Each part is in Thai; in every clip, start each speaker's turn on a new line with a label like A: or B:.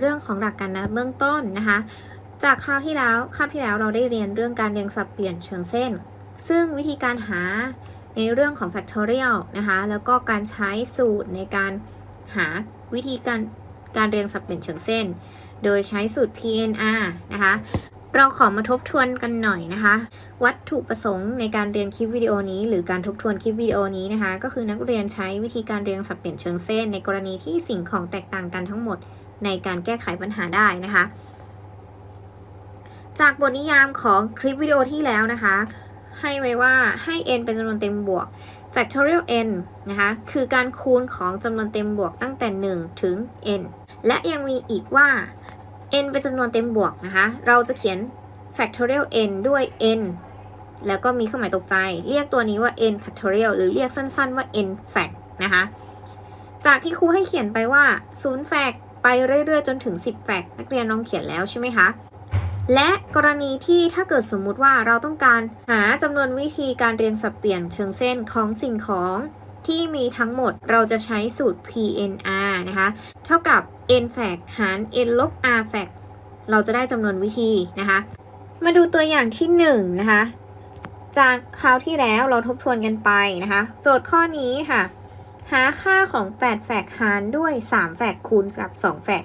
A: เรื่องของหลักการนับเบื้องต้นนะคะ จากคราวที่แล้วคราบที่แล้วเราได้เรียนเรื่องการเรียงสับเปลี่ยนเชิงเส้น ซึ่งวิธีการหาในเรื่องของ factorial นะคะ แล้วก็การใช้สูตรในการหาวิธีการการเรียงสับเปลี่ยนเชิงเส้น โดยใช้สูตร PNR นะคะ เราขอมาทบทวนกันหน่อยนะคะ วัตถุประสงค์ในการเรียนคลิปวิดีโอนี้ หรือการทบทวนคลิปวิดีโอนี้นะคะ ก็คือนักเรียนใช้วิธีการเรียงสับเปลี่ยนเชิงเส้น ในกรณีที่สิ่งของแตกต่างกันทั้งหมด ในการแก้ไขปัญหาได้นะคะ จากบทนิยามของคลิปวิดีโอที่แล้วนะคะ ให้ไว้ว่าให้ n เป็นจำนวนเต็มบวก factorial n นะคะ คือการคูณของจำนวนเต็มบวกตั้งแต่ 1 ถึง n และยังมีอีกว่า n เป็นจำนวนเต็มบวกนะคะ เราจะเขียน factorial n ด้วย n แล้วก็มีเครื่องหมายตกใจ เรียกตัวนี้ว่า n factorial หรือเรียกสั้นๆว่า n fact นะคะ จากที่ครูให้เขียนไปว่า0 fact ไปเรื่อยๆ จนถึง 10 fact นักเรียนลองเขียนแล้วใช่ไหมคะ และกรณีที่ถ้าเกิดสมมุติว่าเราต้องการหาจำนวนวิธีการเรียงสับเปลี่ยนเชิงเส้นของสิ่งของที่มีทั้งหมดเราจะใช้สูตร PNR นะคะ เท่ากับ n fact หาร n ลบ r fact เราจะได้จำนวนวิธีนะคะ มาดูตัวอย่างที่ 1นงนะคะ จากคราวที่แล้วเราทบทวนกันไปนะคะ โจทย์ข้อนี้ค่ะ หาค่าของ8แฟกหารด้วย3แฟกคูณกับ2แฟก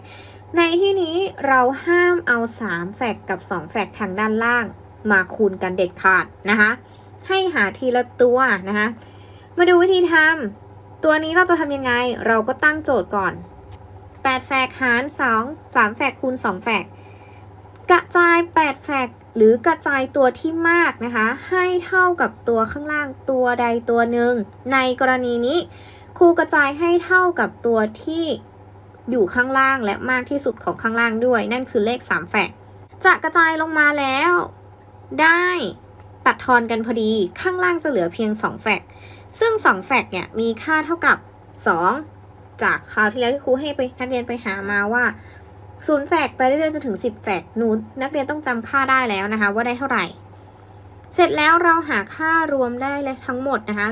A: ในที่นี้เราห้ามเอา 3แฟกกับ 2แฟกทางด้านล่าง มาคูณกันเด็ดขาดนะคะให้หาทีละตัวนะคะมาดูวิธีทำตัวนี้เราจะทำยังไงเราก็ตั้งโจทย์ก่อน 8แฟกหาร 2 3แฟกคูณ 2แฟกกระจาย 8แฟกหรือกระจายตัวที่มากนะคะ ให้เท่ากับตัวข้างล่างตัวใดตัวหนึ่งในกรณีนี้ ครูกระจายให้เท่ากับตัวที่อยู่ข้างล่างและมากที่สุดของข้างล่างด้วย นั่นคือเลข3แฟกจะกระจายลงมาแล้ว ได้ตัดทอนกันพอดีข้างล่างจะเหลือเพียง 2แฟกซึ่ง 2แฟกเนี่ยมีค่าเท่ากับ 2 จากคราวที่แล้วที่ครูให้ไปนักเรียนไปหามาว่าศูนย์แฟกไปเรื่อยๆจนถึง 10แฟกนูนักเรียนต้องจำค่าได้แล้วนะคะ ว่าได้เท่าไหร่ เสร็จแล้วเราหาค่ารวมได้เลยทั้งหมดนะคะ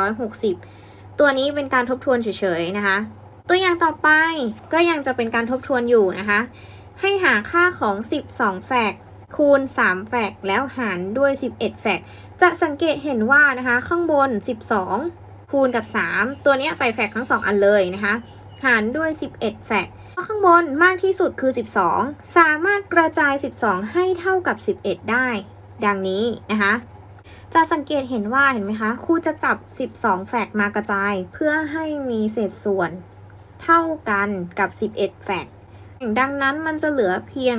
A: 3,360 ตัวนี้เป็นการทบทวนเฉยๆนะคะ ตัวอย่างต่อไปก็ยังจะเป็นการทบทวนอยู่นะคะ ให้หาค่าของ 12 แฟกคูณ 3 แฟกแล้วหารด้วย 11 แฟกจะสังเกตเห็นว่านะคะข้างบน 12 คูณกับ 3 ตัวนี้ใส่แฟกทั้ง 2 อันเลยนะคะ หารด้วย 11 แฟกข้างบนมากที่สุดคือ 12 สามารถกระจาย 12 ให้เท่ากับ 11 ได้ ดังนี้นะคะ จะสังเกตเห็นว่าเห็นไหมคะครูจะจับ 12 แฟกมากระจาย เพื่อให้มีเศษส่วน เท่ากันกับ 11 แฟกดังนั้นมันจะเหลือเพียง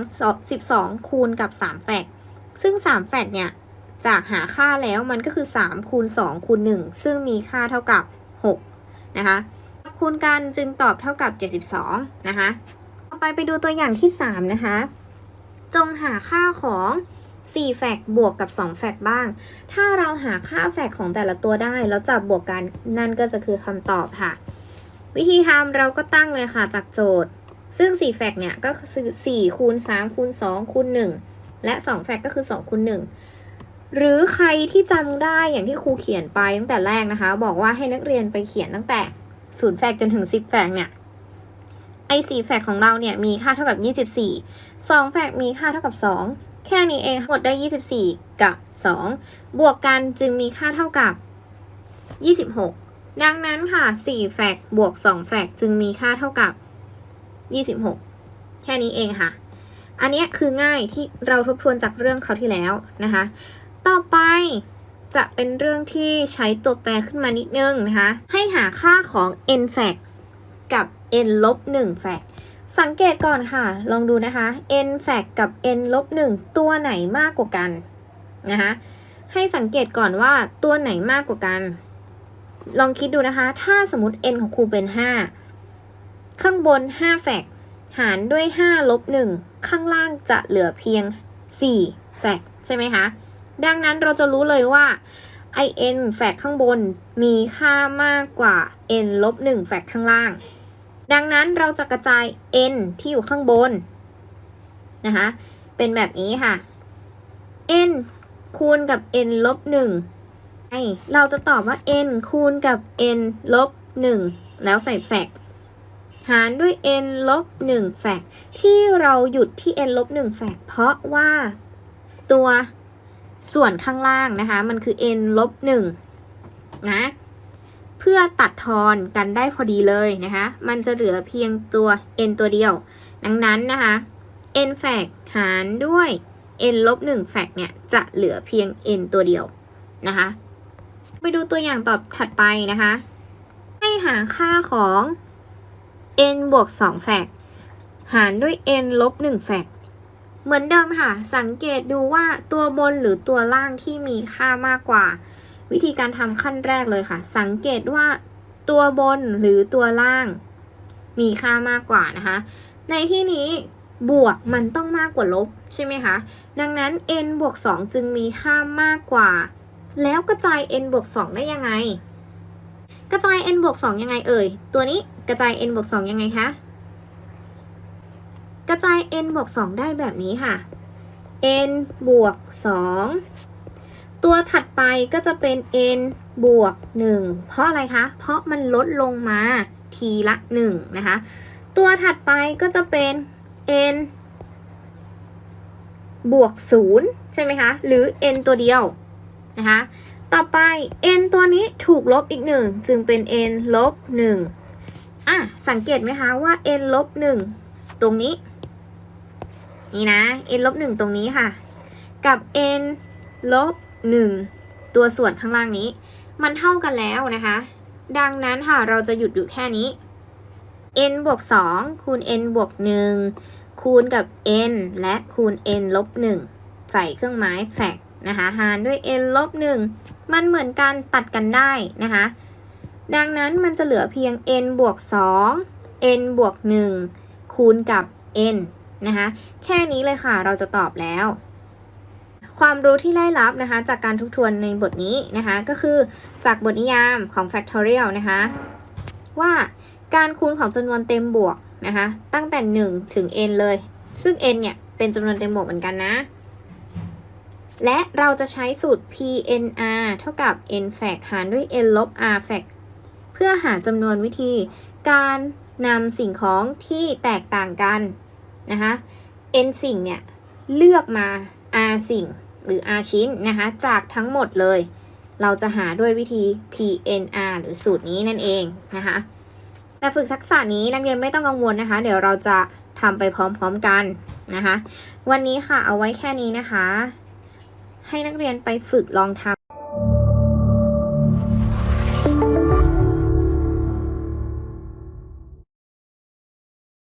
A: 12 คูณกับ 3 แฟกซึ่ง 3 แฟกเนี่ย จากหาค่าแล้วมันก็คือ 3 คูณ 2 คูณ 1 ซึ่งมีค่าเท่ากับ 6 นะคะ คูณกันจึงตอบเท่ากับ 72 นะคะ ต่อไปไปดูตัวอย่างที่ 3 นะคะ จงหาค่าของ 4แฟกบวกกับ 2 แฟกบ้าง ถ้าเราหาค่าแฟกของแต่ละตัวได้ แล้วจับบวกกันนั่นก็จะคือคำตอบค่ะ วิธีทำเราก็ตั้งเลยค่ะจากโจทย์ ซึ่ง4แฟกเนี่ยก็คือ4คูณ3คูณ2คูณ1และ 2 แฟกก็คือ2คูณ1หรือใครที่จำได้อย่างที่ครูเขียนไปตั้งแต่แรกนะคะ บอกว่าให้นักเรียนไปเขียนตั้งแต่ศูนย์แฟกจนถึง 10แฟกเนี่ยไอ้4แฟกของเราเนี่ยมีค่าเท่ากับ 24 2 แฟกมีค่าเท่ากับ 2 แค่นี้เองหมดได้ 24 กับ 2 บวกกันจึงมีค่าเท่ากับ 26 ดังนั้นค่ะ 4 แฟกบวก 2 แฟกจึงมีค่าเท่ากับ 26 แค่นี้เองค่ะ อันนี้คือง่ายที่เราทบทวนจากเรื่องเขาที่แล้วนะคะ ต่อไปจะเป็นเรื่องที่ใช้ตัวแปรขึ้นมานิดนึงนะคะ ให้หาค่าของ n fact กับ n ลบ1 fact สังเกตก่อนค่ะ ลองดูนะคะ n fact กับ n ลบ1ตัวไหนมากกว่ากันนะคะ ให้สังเกตก่อนว่าตัวไหนมากกว่ากัน ลองคิดดูนะคะ ถ้าสมมติ n ของครูเป็น 5 ข้างบน5 fact หารด้วย 5 ลบ 1 ข้างล่างจะเหลือเพียง4 fact ใช่ไหมคะ ดังนั้นเราจะรู้เลยว่า in แฟกข้างบนมีค่ามากกว่า n ลบ1แฟกข้างล่าง ดังนั้นเราจะกระจาย n ที่อยู่ข้างบนนะคะเป็นแบบนี้ค่ะ n คูณกับ n ลบ1ไอเราจะตอบว่า n คูณกับ n ลบ1แล้วใส่แฟกหารด้วย n ลบ1แฟกที่เราหยุดที่ n ลบ1แฟกเพราะว่าตัวส่วนข้างล่างนะคะ มันคือ n ลบ1นะ ตัดทอนกันได้พอดีเลยนะคะ มันจะเหลือเพียงตัว n ตัวเดียว ดังนั้นนะคะ n แฟกหารด้วย n ลบ1แฟกเนี่ยจะเหลือเพียง n ตัวเดียวนะคะ ไปดูตัวอย่างตอบถัดไปนะคะ ให้หาค่าของ n บวก2แฟกหารด้วย n ลบ1แฟกเหมือนเดิมค่ะ สังเกตดูว่าตัวบนหรือตัวล่างที่มีค่ามากกว่า วิธีการทำขั้นแรกเลยค่ะ สังเกตว่าตัวบนหรือตัวล่าง มีค่ามากกว่านะคะ ในที่นี้บวกมันต้องมากกว่าลบใช่ไหมคะ ดังนั้น n บวก 2 จึงมีค่ามากกว่า แล้วกระจาย n บวก 2 ได้ยังไง กระจาย n บวก 2 ยังไงเอ่ย ตัวนี้กระจาย n บวก 2 ยังไงคะ กระจาย n บวก 2 ได้แบบนี้ค่ะ n บวก 2 ตัวถัดไปก็จะเป็น n บวก 1 เพราะอะไรคะ เพราะมันลดลงมาทีละ 1 นะคะ ตัวถัดไปก็จะเป็น n บวก 0 ใช่ไหมคะ หรือ n ตัวเดียวนะคะ ต่อไป n ตัวนี้ถูกลบอีกหนึ่งจึงเป็น n ลบ 1 อะ สังเกตไหมคะว่า n ลบ 1 ตรงนี้ นี่นะ n ลบ 1 ตรงนี้ค่ะ กับ n ลบ 1 ตัวส่วนข้างล่างนี้ มันเท่ากันแล้วนะคะ ดังนั้นค่ะเราจะหยุดอยู่แค่นี้ n บวก2คูณ n บวก1คูณกับ n และคูณ n ลบ1ใส่เครื่องหมายแฟกนะคะหารด้วย n ลบ1มันเหมือนกันตัดกันได้นะคะ ดังนั้นมันจะเหลือเพียง n บวก2 n บวก1คูณกับ n นะคะ แค่นี้เลยค่ะเราจะตอบแล้ว ความรู้ที่ได้รับนะคะ จากการทบทวนในบทนี้นะคะ ก็คือจากบทนิยามของ factorial นะคะ ว่าการคูณของจำนวนเต็มบวกนะคะ ตั้งแต่ 1 ถึง n เลย ซึ่ง n เนี่ย เป็นจำนวนเต็มบวกเหมือนกันนะ และเราจะใช้สูตร PNR เท่ากับ n fact หารด้วย n ลบ r fact เพื่อหาจำนวนวิธีการนำสิ่งของที่แตกต่างกันนะคะ n สิ่งเนี่ย เลือกมา r สิ่ง หรือ r ชิ้นนะคะจากทั้งหมดเลย เราจะหาด้วยวิธี PNR หรือสูตรนี้นั่นเองนะคะแบบฝึกทักษะนี้นักเรียนไม่ต้องกังวลนะคะ เดี๋ยวเราจะทำไปพร้อมๆกันนะคะ วันนี้ค่ะเอาไว้แค่นี้นะคะ ให้นักเรียนไปฝึกลองทำ